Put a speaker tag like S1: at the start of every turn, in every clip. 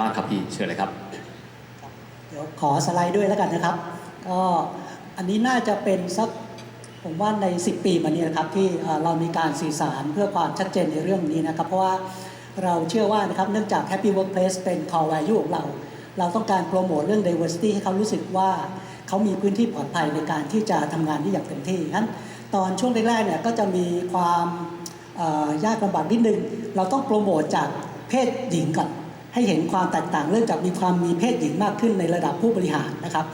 S1: บ้างครับพี่เชิญเลยครับ
S2: เดี๋ยวขอสไลด์ด้วยแล้วกันนะครับ ก็อันนี้น่าจะเป็นสักผมว่าใน 10 ปีมานี้นะครับที่เรามีการสื่อสารเพื่อความชัดเจนในเรื่องนี้นะครับ เพราะว่าเราเชื่อว่านะครับเนื่องจาก Happy Workplace เป็น core value ของเรา เราต้องการโปรโมทเรื่อง diversity ให้เขารู้สึกว่าเขามีพื้นที่ปลอดภัยในการที่จะทำงานที่อย่างเต็มที่งั้นตอนช่วงแรกๆเนี่ยก็จะมีความยากลำบากนิดนึง เราต้องโปรโมทจากเพศหญิงก่อน ให้เห็นความแตกต่างเริ่มจากมีความมีเพศหญิงมากขึ้นในระดับผู้บริหารนะครับ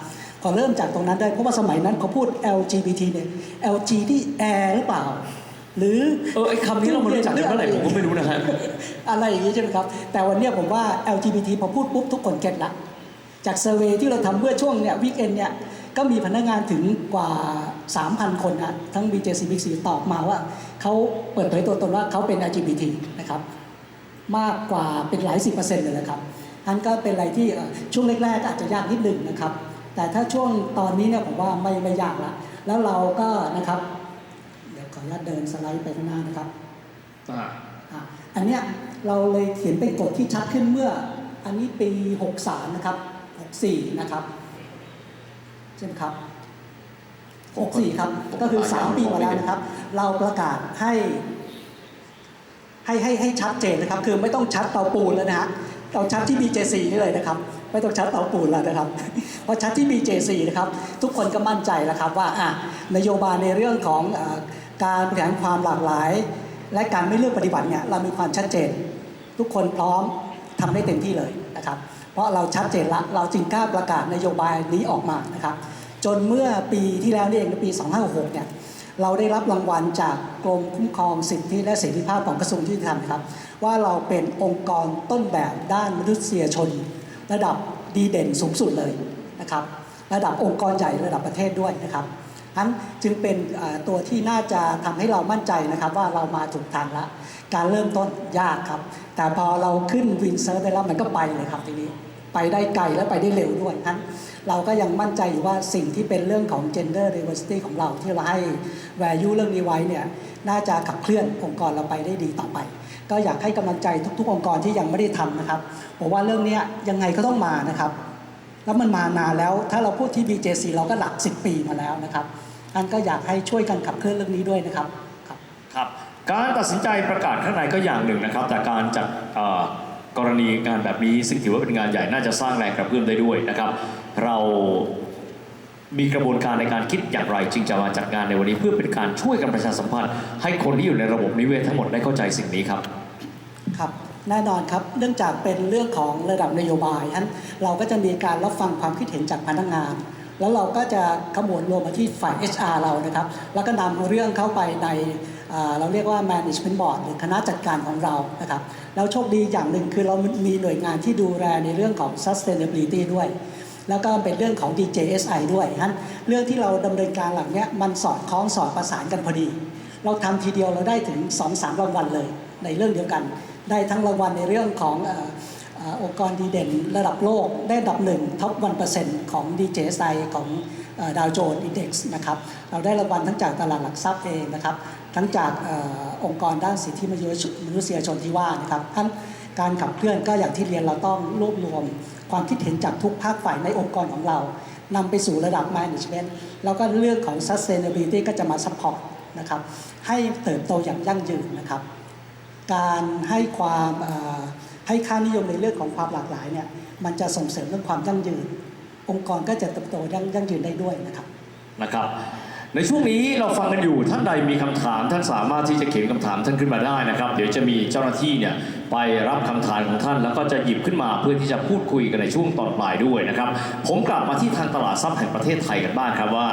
S2: พอเริ่มจากตรงนั้นได้เพราะว่าสมัยนั้นเขาพูด LGBT เนี่ย LG ที่แอร์หรือเปล่า หรือ
S1: เออไอ้คำนี้เรามารู้จักกันเมื่อไหร่ผมก็ไม่รู้นะฮะ
S2: อะไรอย่างนี้ใช่ไหมครับ แต่วันเนี้ยผมว่า LGBT พอพูดปุ๊บทุกคนเก็ตละจากเซอร์เวยที่เราทำเมื่อช่วงเนี่ยวีคเอนเนี่ยก็มีพนักงานถึงกว่า 3,000 คนนะทั้ง BJC Big C ตอบมาว่าเขาเปิดเผยตัวตนว่าเขาเป็น LGBT นะครับ มากกว่าเป็นหลายสิบเปอร์เซ็นต์เลยนะครับอันก็เป็นอะไรที่เอ่อช่วงแรกๆก็อาจจะยากนิดหนึ่งนะครับ แต่ถ้าช่วงตอนนี้เนี่ยผมว่าไม่ไม่ยากละแล้วเราก็นะครับ เดี๋ยวขออนุญาตเดินสไลด์ไปข้างหน้านะครับอะอันเนี้ยเราเลยเขียนเป็นกฎที่ชัดขึ้นเมื่อ อันนี้ปี 63 นะครับ 64 นะครับใช่ไหมครับ 64 ครับ ก็คือ 3 ปีมาแล้วนะครับ เราประกาศให้ ให้ให้ให้ชัดเจนนะครับ คือไม่ต้องชัดเตาปูนแล้วนะฮะเราชัดที่ BJ4 นี่เลยนะครับ ไม่ต้องชัดเตาปูนแล้วนะครับเพราะชัดที่ BJ4 นะครับ ทุกคนก็มั่นใจแล้วครับว่าอะนโยบายในเรื่องของอการบริหารความหลากหลาย และการไม่เลือกปฏิบัติเนี่ยเรามีความชัดเจน ทุกคนพร้อมทำได้เต็มที่เลยนะครับ เพราะเราชัดเจนละเราจึงกล้าประกาศนโยบายนี้ออกมานะครับ จนเมื่อปีที่แล้วนี่เองในปี 2566เนี่ย เราได้รับรางวัลจากกรมคุ้มครองสิทธิและเสรีภาพของกระทรวงยุติธรรมครับ ว่าเราเป็นองค์กรต้นแบบด้านมนุษยชน ระดับดีเด่นสูงสุดเลยนะครับ ระดับองค์กรใหญ่ระดับประเทศด้วยนะครับนั้นจึงเป็นตัวที่น่าจะทำให้เรามั่นใจนะครับ ว่าเรามาถูกทางละ การเริ่มต้นยากครับ แต่พอเราขึ้นวินเซิร์ฟไปแล้วมันก็ไปเลยครับทีนี้ ไปได้ไกลและไปได้เร็วด้วยนั้นเราก็ยังมั่นใจอยู่ว่าสิ่งที่เป็นเรื่องของ gender diversity ของเราที่เราให้ value เรื่องนี้ไว้เนี่ยน่าจะขับเคลื่อนองค์กรเราไปได้ดีต่อไป ก็อยากให้กำลังใจทุก ๆ องค์กรที่ยังไม่ได้ทำนะครับผมว่าเรื่องนี้ยังไงก็ต้องมานะครับ แล้วมันมานานแล้วถ้าเราพูดที่ BJC เราก็หลัก 10 ปีมาแล้วนะครับอันก็อยากให้ช่วยกันขับเคลื่อนเรื่องนี้ด้วยนะครับครับ
S1: รบการตัดสินใจประกาศข้างในก็อย่างหนึ่งนะครับ แต่การจัด กรณีงานแบบนี้ซึ่งถือว่าเป็นงานใหญ่น่าจะสร้างแรงกระเพื่อมได้ด้วยนะครับ เรามีกระบวนการในการคิดอย่างไรจึงจะมาจัดงานในวันนี้ เพื่อเป็นการช่วยกันประชาสัมพันธ์ ให้คนที่อยู่ในระบบนิเวศทั้งหมดได้เข้าใจสิ่งนี้ครับ
S2: ครับแน่นอนครับ เนื่องจากเป็นเรื่องของระดับนโยบายฉะนั้นเราก็จะมีการรับฟังความคิดเห็นจากพนักงาน แล้วเราก็จะขมวดรวมมาที่ฝ่าย HR เรานะครับ แล้วก็นำเรื่องเข้าไปใน เราเรียกว่า management board หรือคณะจัดการของเรานะครับแล้วโชคดีอย่างหนึ่งคือเรามีหน่วยงานที่ดูแลในเรื่องของ sustainability ด้วย แล้วก็เป็นเรื่องของ DJSI ด้วยฉะนั้นเรื่องที่เราดำเนินการหลังเนี้ยมันสอดคล้องสอดประสานกันพอดี เราทำทีเดียวเราได้ถึง 2-3 รางวัลเลย ในเรื่องเดียวกัน ได้ทั้งรางวัลในเรื่องขององค์กรดีเด่นระดับโลกได้ดับหนึ่งท็อปวันเปอร์เซ็นต์ของ DJSI ของดาวโจนส์อินเด็กซ์นะครับ เราได้รางวัลทั้งจากตลาดหลักทรัพย์เองนะครับ ทั้งจากอองค์กรด้านสิทธิมนุษยชนที่ว่านะครับท่านการขับเคลื่อนก็อย่างที่เรียนเราต้องรวบรวม ความคิดเห็นจากทุกภาคฝ่ายในองค์กรของเรานำไปสู่ระดับ management แล้วก็เรื่องของ sustainability ก็จะมา support นะครับให้เติบโตอย่างยั่งยืนนะครับ การให้ความให้ค่านิยมในเรื่องของความหลากหลายเนี่ยมันจะส่งเสริมเรื่องความยั่งยืน องค์กรก็จะเติบโตยั่งยืนได้ด้วยนะครับ
S1: นะครับ ในช่วงนี้เราฟังกันอยู่ท่านใดมีคำถาม ท่านสามารถที่จะเขียนคำถามท่านขึ้นมาได้นะครับ เดี๋ยวจะมีเจ้าหน้าที่เนี่ยไปรับคำถามของท่าน แล้วก็จะหยิบขึ้นมาเพื่อที่จะพูดคุยกันในช่วงตอนปลายด้วยนะครับ ผมกลับมาที่ทางตลาดทรัพย์แห่งประเทศไทยกันบ้างครับว่า